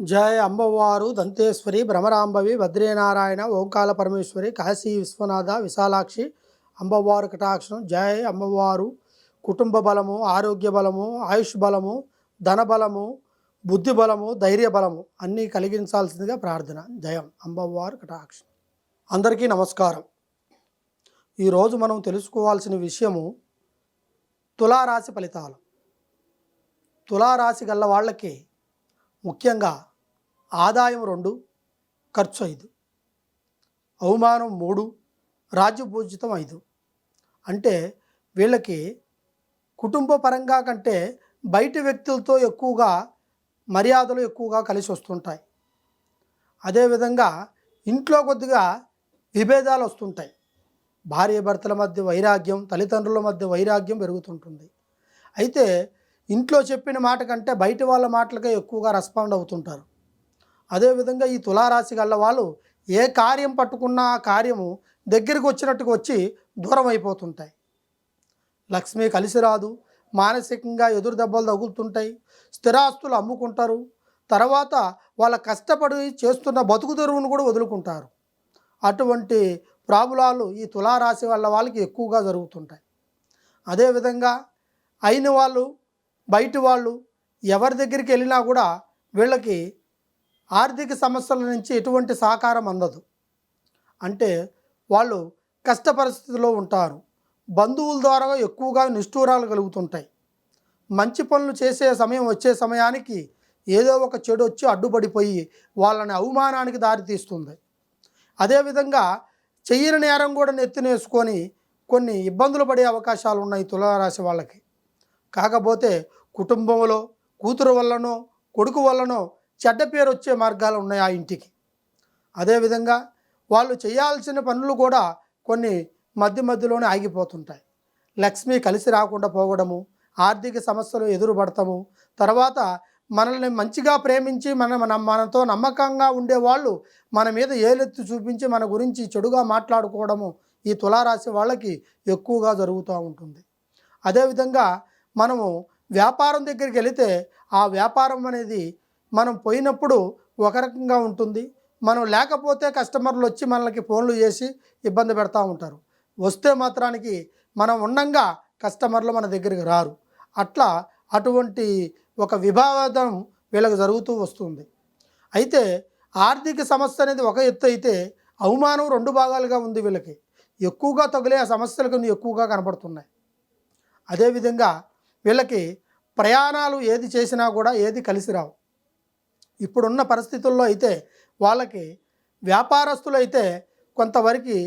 జయ అమ్మవారు దంతేశ్వరి భ్రమరాంబవి భద్రీనారాయణ ఓంకాల పరమేశ్వరి కాశీ విశ్వనాథ విశాలాక్షి అమ్మవారు కటాక్షం జయ అమ్మవారు కుటుంబ బలము ఆరోగ్య బలము ఆయుష్ బలము ధన బలము బుద్ధి బలము ధైర్య బలము అన్నీ కలిగించాల్సిందిగా ప్రార్థన. జయం అమ్మవారు కటాక్షం. అందరికీ నమస్కారం. ఈరోజు మనం తెలుసుకోవాల్సిన విషయము తులారాశి ఫలితాలు. తులారాశి గల్ల వాళ్ళకి ముఖ్యంగా ఆదాయం రెండు ఖర్చు ఐదు. అవమానం మూడు రాజ్యభోజితం ఐదు. అంటే వీళ్ళకి కుటుంబ పరంగా కంటే బయట వ్యక్తులతో ఎక్కువగా మర్యాదలు ఎక్కువగా కలిసి వస్తుంటాయి. అదేవిధంగా ఇంట్లో కొద్దిగా విభేదాలు వస్తుంటాయి. భార్య భర్తల మధ్య వైరాగ్యం తల్లిదండ్రుల మధ్య వైరాగ్యం పెరుగుతుంటుంది. అయితే ఇంట్లో చెప్పిన మాట కంటే బయట వాళ్ళ మాటలకే ఎక్కువగా రెస్పాండ్ అవుతుంటారు. అదేవిధంగా ఈ తులారాశి గల వాళ్ళు ఏ కార్యం పట్టుకున్నా ఆ కార్యము దగ్గరికి వచ్చినట్టుగా వచ్చి దూరం అయిపోతుంటాయి. లక్ష్మి కలిసి రాదు మానసికంగా ఎదురు దెబ్బలు తగులుతుంటాయి స్థిరాస్తులు అమ్ముకుంటారు తర్వాత వాళ్ళ కష్టపడి చేస్తున్న బతుకు తెరువును కూడా వదులుకుంటారు. అటువంటి ప్రాబ్లాలు ఈ తులారాశి వాళ్ళ వాళ్ళకి ఎక్కువగా జరుగుతుంటాయి. అదేవిధంగా అయిన వాళ్ళు బయట వాళ్ళు ఎవరి దగ్గరికి వెళ్ళినా కూడా వీళ్ళకి ఆర్థిక సమస్యల నుంచి ఎటువంటి సహకారం అందదు. అంటే వాళ్ళు కష్ట పరిస్థితిలో ఉంటారు. బంధువుల ద్వారా ఎక్కువగా నిష్ఠూరాలు కలుగుతుంటాయి. మంచి పనులు చేసే సమయం వచ్చే సమయానికి ఏదో ఒక చెడు వచ్చి అడ్డుపడిపోయి వాళ్ళని అవమానానికి దారితీస్తుంది. అదేవిధంగా చెయ్యని నేరం కూడా నెత్తినేసుకొని కొన్ని ఇబ్బందులు పడే అవకాశాలు ఉన్నాయి తులారాశి వాళ్ళకి. కాకపోతే కుటుంబంలో కూతురు వల్లనో కొడుకు వల్లనో చెడ్డ పేరు వచ్చే మార్గాలు ఉన్నాయి ఆ ఇంటికి. అదేవిధంగా వాళ్ళు చేయాల్సిన పనులు కూడా కొన్ని మధ్య మధ్యలోనే ఆగిపోతుంటాయి. లక్ష్మి కలిసి రాకుండా పోవడము ఆర్థిక సమస్యలు ఎదురుపడతాము తర్వాత మనల్ని మంచిగా ప్రేమించి మన మన మనతో నమ్మకంగా ఉండేవాళ్ళు మన మీద ఏలెత్తి చూపించి మన గురించి చెడుగా మాట్లాడుకోవడము ఈ తులారాశి వాళ్ళకి ఎక్కువగా జరుగుతూ ఉంటుంది. అదేవిధంగా మనము వ్యాపారం దగ్గరికి వెళితే ఆ వ్యాపారం అనేది మనం పోయినప్పుడు ఒక రకంగా ఉంటుంది. మనం లేకపోతే కస్టమర్లు వచ్చి మనకి ఫోన్లు చేసి ఇబ్బంది పెడతా ఉంటారు. వస్తే మాత్రానికి మనం ఉండంగా కస్టమర్లు మన దగ్గరికి రారు. అట్లా అటువంటి ఒక వివాదం వీళ్ళకి జరుగుతూ వస్తుంది. అయితే ఆర్థిక సమస్య అనేది ఒక ఎత్తు అయితే అవమానం రెండు భాగాలుగా ఉంది వీళ్ళకి. ఎక్కువగా తగిలే సమస్యలు కొన్ని ఎక్కువగా కనపడుతున్నాయి. అదేవిధంగా వీళ్ళకి ప్రయాణాలు ఏది చేసినా కూడా ఏది కలిసి రావు. ఇప్పుడున్న పరిస్థితుల్లో అయితే వాళ్ళకి వ్యాపారస్తులు అయితే కొంతవరకు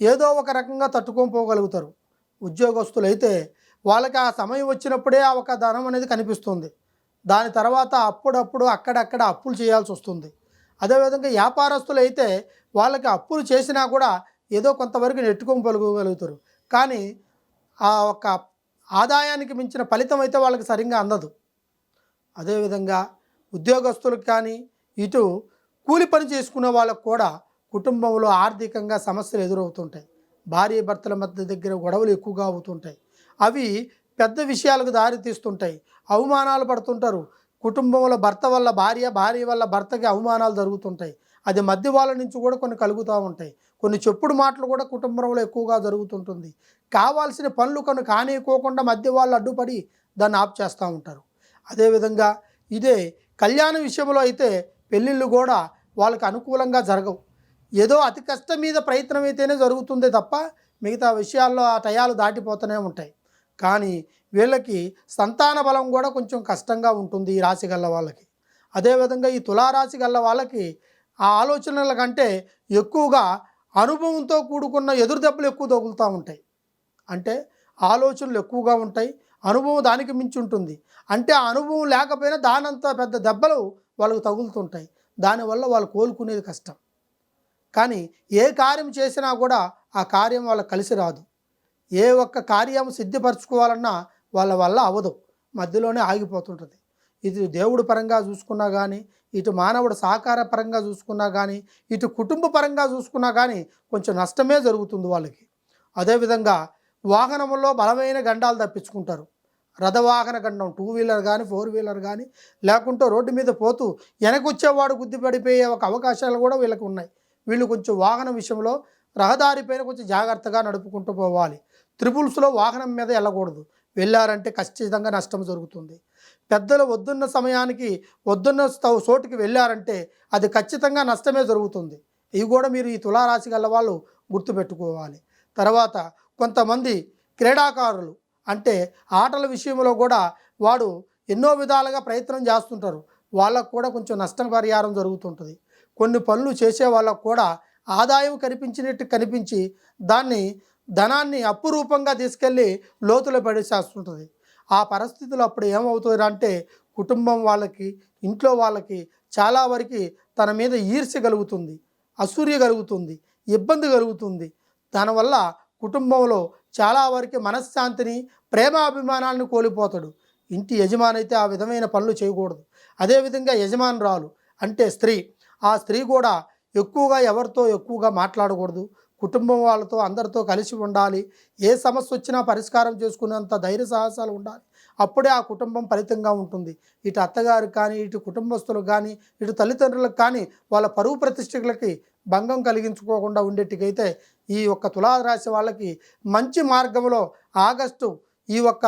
ఏదో ఒక రకంగా తట్టుకొని పోగలుగుతారు. ఉద్యోగస్తులు అయితే వాళ్ళకి ఆ సమయం వచ్చినప్పుడే ఆ ఒక ధనం అనేది కనిపిస్తుంది. దాని తర్వాత అప్పుడప్పుడు అక్కడక్కడ అప్పులు చేయాల్సి వస్తుంది. అదేవిధంగా వ్యాపారస్తులు అయితే వాళ్ళకి అప్పులు చేసినా కూడా ఏదో కొంతవరకు నెట్టుకొని పలుకోగలుగుతారు కానీ ఆ ఒక ఆదాయానికి మించిన ఫలితం అయితే వాళ్ళకి సరిగ్గా అందదు. అదేవిధంగా ఉద్యోగస్తులకు కానీ ఇటు కూలి పని చేసుకునే వాళ్ళకు కూడా కుటుంబంలో ఆర్థికంగా సమస్యలు ఎదురవుతుంటాయి. భార్య భర్తల మధ్య దగ్గర గొడవలు ఎక్కువగా అవుతుంటాయి. అవి పెద్ద విషయాలకు దారి తీస్తుంటాయి. అవమానాలు పడుతుంటారు. కుటుంబంలో భర్త వల్ల భార్య భార్య వల్ల భర్తకి అవమానాలు జరుగుతుంటాయి. అది మధ్య వాళ్ళ నుంచి కూడా కొన్ని కలుగుతూ ఉంటాయి. కొన్ని చెప్పుడు మాటలు కూడా కుటుంబంలో ఎక్కువగా జరుగుతుంటుంది. కావాల్సిన పనులు కొన్ని కానికోకుండా మధ్య వాళ్ళు అడ్డుపడి దాన్ని ఆఫ్ చేస్తూ ఉంటారు. అదేవిధంగా ఇదే కళ్యాణ విషయంలో అయితే పెళ్ళిళ్ళు కూడా వాళ్ళకి అనుకూలంగా జరగవు. ఏదో అతి కష్టం మీద ప్రయత్నం అయితేనే జరుగుతుందే తప్ప మిగతా విషయాల్లో ఆ టయాలు దాటిపోతూనే ఉంటాయి. కానీ వీళ్ళకి సంతాన బలం కూడా కొంచెం కష్టంగా ఉంటుంది ఈ రాశి గల్ల వాళ్ళకి అదేవిధంగా ఈ తులారాశి గల్ల వాళ్ళకి ఆ ఆలోచనల కంటే ఎక్కువగా అనుభవంతో కూడుకున్న ఎదురు దెబ్బలు ఎక్కువ తగులుతూ ఉంటాయి. అంటే ఆలోచనలు ఎక్కువగా ఉంటాయి. అనుభవం దానికి మించి ఉంటుంది. అంటే ఆ అనుభవం లేకపోయినా దానంత పెద్ద దెబ్బలు వాళ్ళకు తగులుతుంటాయి. దానివల్ల వాళ్ళు కోలుకునేది కష్టం. కానీ ఏ కార్యం చేసినా కూడా ఆ కార్యం వాళ్ళకి కలిసి రాదు. ఏ ఒక్క కార్యం సిద్ధిపరచుకోవాలన్నా వాళ్ళ వల్ల అవ్వదు. మధ్యలోనే ఆగిపోతుంటుంది. ఇది దేవుడు పరంగా చూసుకున్నా కానీ ఇటు మానవుడు సహకార పరంగా చూసుకున్నా కానీ ఇటు కుటుంబ పరంగా చూసుకున్నా కానీ కొంచెం నష్టమే జరుగుతుంది వాళ్ళకి. అదేవిధంగా వాహనంలో బలమైన గండాలు తప్పించుకుంటారు. రథవాహన గండం టూ వీలర్ కానీ ఫోర్ వీలర్ కానీ లేకుంటే రోడ్డు మీద పోతూ వెనకొచ్చేవాడు గుద్ది పడిపోయే ఒక అవకాశాలు కూడా వీళ్ళకి ఉన్నాయి. వీళ్ళు కొంచెం వాహనం విషయంలో రహదారి పైన కొంచెం జాగ్రత్తగా నడుపుకుంటూ పోవాలి. త్రిపుల్స్లో వాహనం మీద వెళ్ళకూడదు. వెళ్ళారంటే ఖచ్చితంగా నష్టం జరుగుతుంది. పెద్దలు వద్దున్న సమయానికి వద్దున్న చోటుకి వెళ్ళారంటే అది ఖచ్చితంగా నష్టమే జరుగుతుంది. ఇవి కూడా మీరు ఈ తులారాశి గల వాళ్ళు గుర్తుపెట్టుకోవాలి. తర్వాత కొంతమంది క్రీడాకారులు అంటే ఆటల విషయంలో కూడా వాడు ఎన్నో విధాలుగా ప్రయత్నం చేస్తుంటారు. వాళ్ళకు కూడా కొంచెం నష్ట పరిహారం జరుగుతుంటుంది. కొన్ని పనులు చేసే వాళ్ళకు కూడా ఆదాయం కనిపించినట్టు కనిపించి దాన్ని ధనాన్ని అప్పు రూపంగా తీసుకెళ్ళి లోతులో పడేసేస్తుంటుంది. ఆ పరిస్థితులు అప్పుడు ఏమవుతుంది అంటే కుటుంబం వాళ్ళకి ఇంట్లో వాళ్ళకి చాలా వరకు తన మీద ఈర్ష్య కలుగుతుంది అసూర్య కలుగుతుంది ఇబ్బంది కలుగుతుంది. దానివల్ల కుటుంబంలో చాలా వరకు మనశ్శాంతిని ప్రేమాభిమానాలను కోల్పోతాడు. ఇంటి యజమాని అయితే ఆ విధమైన పనులు చేయకూడదు. అదేవిధంగా యజమానురాలు అంటే స్త్రీ. ఆ స్త్రీ కూడా ఎక్కువగా ఎవరితో ఎక్కువగా మాట్లాడకూడదు. కుటుంబం వాళ్ళతో అందరితో కలిసి ఉండాలి. ఏ సమస్య వచ్చినా పరిష్కారం చేసుకునేంత ధైర్య సాహసాలు ఉండాలి. అప్పుడే ఆ కుటుంబం ఫలితంగా ఉంటుంది. ఇటు అత్తగారు కానీ ఇటు కుటుంబస్తులకు కానీ ఇటు తల్లిదండ్రులకు కానీ వాళ్ళ పరువు ప్రతిష్టలకి భంగం కలిగించుకోకుండా ఉండేట్టుకైతే ఈ యొక్క తులారాశి వాళ్ళకి మంచి మార్గంలో ఆగస్టు ఈ యొక్క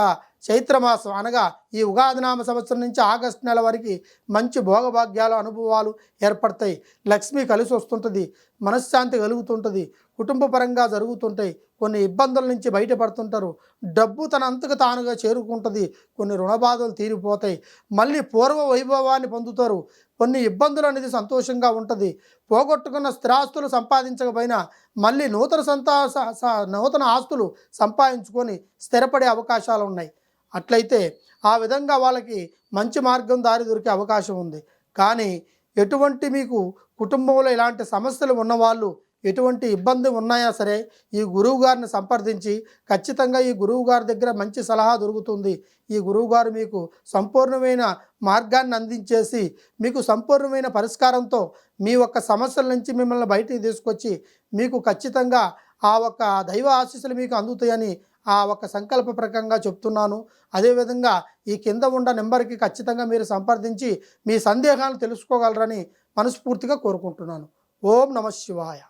చైత్రమాసం అనగా ఈ ఉగాది నామ సంవత్సరం నుంచి ఆగస్టు నెల వరకు మంచి భోగభాగ్యాలు అనుభవాలు ఏర్పడతాయి. లక్ష్మి కలిసి వస్తుంటుంది మనశ్శాంతి కలుగుతుంటుంది కుటుంబ పరంగా జరుగుతుంటాయి. కొన్ని ఇబ్బందుల నుంచి బయటపడుతుంటారు. డబ్బు తన అంతకు తానుగా చేరుకుంటుంది. కొన్ని రుణబాధలు తీరిపోతాయి. మళ్ళీ పూర్వ వైభవాన్ని పొందుతారు. కొన్ని ఇబ్బందులు అనేది సంతోషంగా ఉంటుంది. పోగొట్టుకున్న స్థిరాస్తులు సంపాదించకపోయినా మళ్ళీ నూతన సంతా స- నూతన ఆస్తులు సంపాదించుకొని స్థిరపడే అవకాశాలు ఉన్నాయి. అట్లయితే ఆ విధంగా వాళ్ళకి మంచి మార్గం దారి దొరికే అవకాశం ఉంది. కానీ ఎటువంటి మీకు కుటుంబంలో ఇలాంటి సమస్యలు ఉన్నవాళ్ళు ఎటువంటి ఇబ్బంది ఉన్నాయా సరే ఈ గురువు గారిని సంప్రదించి ఖచ్చితంగా ఈ గురువు గారి దగ్గర మంచి సలహా దొరుకుతుంది. ఈ గురువు గారు మీకు సంపూర్ణమైన మార్గాన్ని అందించేసి మీకు సంపూర్ణమైన పరిష్కారంతో మీ యొక్క సమస్యల నుంచి మిమ్మల్ని బయటికి తీసుకొచ్చి మీకు ఖచ్చితంగా ఆ ఒక్క దైవ ఆశీస్సులు మీకు అందుతాయని ఆ ఒక్క సంకల్ప ప్రకంగా చెప్తున్నాను. అదేవిధంగా ఈ కింద ఉన్న నెంబర్కి ఖచ్చితంగా మీరు సంప్రదించి మీ సందేహాలను తెలుసుకోగలరని మనస్ఫూర్తిగా కోరుకుంటున్నాను. ఓం నమ శివాయ.